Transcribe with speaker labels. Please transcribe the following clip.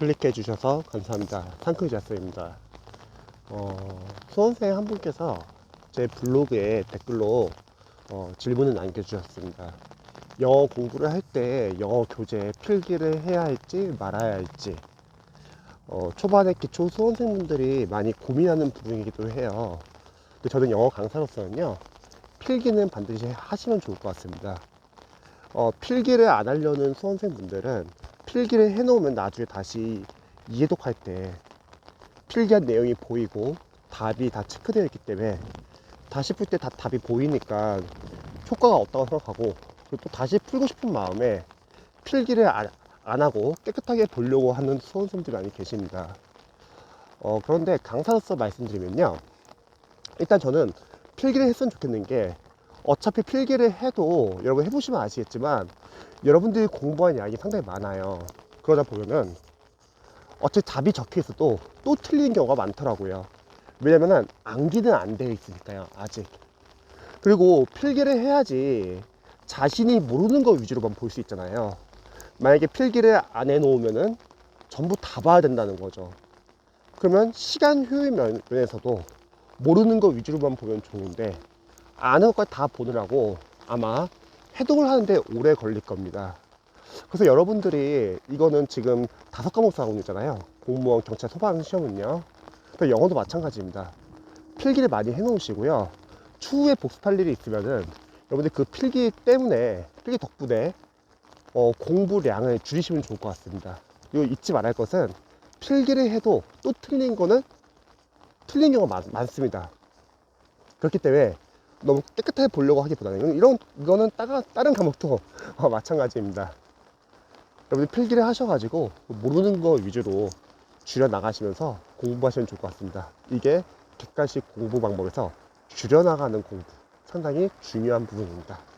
Speaker 1: 클릭해 주셔서 감사합니다. 상크리자스입니다. 어, 수험생 한 분께서 제 블로그에 댓글로 어, 질문을 남겨주셨습니다. 영어 공부를 할 때 영어 교재 필기를 해야 할지 말아야 할지 어, 초반에 기초 수험생분들이 많이 고민하는 부분이기도 해요. 근데 저는 영어 강사로서는요, 필기는 반드시 하시면 좋을 것 같습니다. 어, 필기를 안 하려는 수험생분들은 필기를 해놓으면 나중에 다시 이해독할 때 필기한 내용이 보이고 답이 다 체크되어 있기 때문에 다시 풀 때 다 답이 보이니까 효과가 없다고 생각하고 또 다시 풀고 싶은 마음에 필기를 안, 안 하고 깨끗하게 보려고 하는 수험생들이 많이 계십니다. 어, 그런데 강사로서 말씀드리면요. 일단 저는 필기를 했으면 좋겠는 게 어차피 필기를 해도 여러분 해보시면 아시겠지만 여러분들이 공부한 양이 상당히 많아요. 그러다 보면은 어차피 답이 적혀 있어도 또 틀리는 경우가 많더라고요. 왜냐면은 암기는 안 되어 있으니까요. 아직. 그리고 필기를 해야지 자신이 모르는 거 위주로만 볼 수 있잖아요. 만약에 필기를 안 해놓으면은 전부 다 봐야 된다는 거죠. 그러면 시간 효율 면- 면에서도 모르는 거 위주로만 보면 좋은데 아는 것까지 다 보느라고 아마 해독을 하는데 오래 걸릴 겁니다. 그래서 여러분들이 이거는 지금 다섯 과목 사원이잖아요. 공무원, 경찰, 소방 시험은요. 그 영어도 마찬가지입니다. 필기를 많이 해놓으시고요. 추후에 복습할 일이 있으면은 여러분들 그 필기 때문에 필기 덕분에 어, 공부량을 줄이시면 좋을 것 같습니다. 이거 잊지 말할 것은 필기를 해도 또 틀린 거는 틀린 경우가 많, 많습니다. 그렇기 때문에 너무 깨끗하게 보려고 하기보다는 이런 이거는 따가, 다른 과목도 어, 마찬가지입니다. 여러분들 필기를 하셔가지고 모르는 거 위주로 줄여 나가시면서 공부하시면 좋을 것 같습니다. 이게 객관식 공부 방법에서 줄여 나가는 공부 상당히 중요한 부분입니다.